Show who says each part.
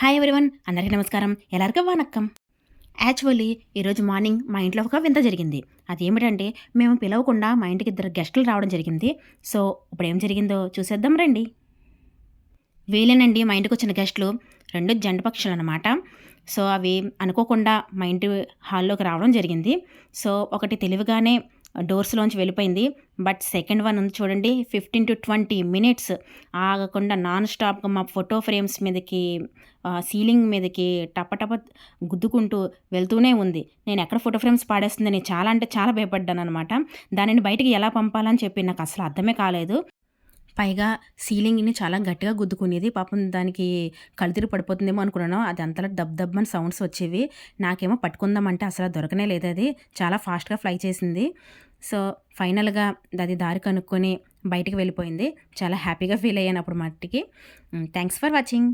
Speaker 1: Hi everyone అందరికీ నమస్కారం. ఎలారికో వనక్కం. యాక్చువల్లీ ఈరోజు మార్నింగ్ మా ఇంట్లో ఒక వింత జరిగింది. అది ఏమిటంటే మేము పిలవకుండా మా ఇంటికి ఇద్దరు గెస్టులు రావడం జరిగింది. సో ఇప్పుడు ఏం జరిగిందో చూసేద్దాం రండి. వీలేనండి మా ఇంటికి వచ్చిన గెస్టులు రెండు జంట పక్షులు అనమాట సో అవి అనుకోకుండా మా ఇంటి హాల్లోకి రావడం జరిగింది. సో ఒకటి తెలివిగానే డోర్స్లోంచి వెళ్ళిపోయింది. బట్ సెకండ్ వన్ ఉంది చూడండి ఫిఫ్టీన్ టు ట్వంటీ మినిట్స్ ఆగకుండా నాన్ స్టాప్గా మా ఫోటో ఫ్రేమ్స్ మీదకి సీలింగ్ మీదకి టపటప గుద్దుకుంటూ వెళ్తూనే ఉంది. నేను ఎక్కడ ఫోటో ఫ్రేమ్స్ పాడేస్తుందని చాలా అంటే చాలా భయపడ్డాను అనమాట దానిని బయటికి ఎలా పంపాలని చెప్పి నాకు అసలు అర్థమే కాలేదు. పైగా సీలింగ్ని చాలా గట్టిగా గుద్దుకునేది. పాపం దానికి కళ్ళుతిరి పడిపోతుందేమో అనుకున్నాను. అది అంతలా దబ్ దబ్ అని సౌండ్స్ వచ్చేవి. నాకేమో పట్టుకుందామంటే అసలు దొరకనే లేదు అది. చాలా ఫాస్ట్గా ఫ్లై చేసింది. సో ఫైనల్గా అది దారి కనుక్కొని బయటికి వెళ్ళిపోయింది. చాలా హ్యాపీగా ఫీల్ అయ్యాను అప్పుడు మట్టికి. Thanks for watching.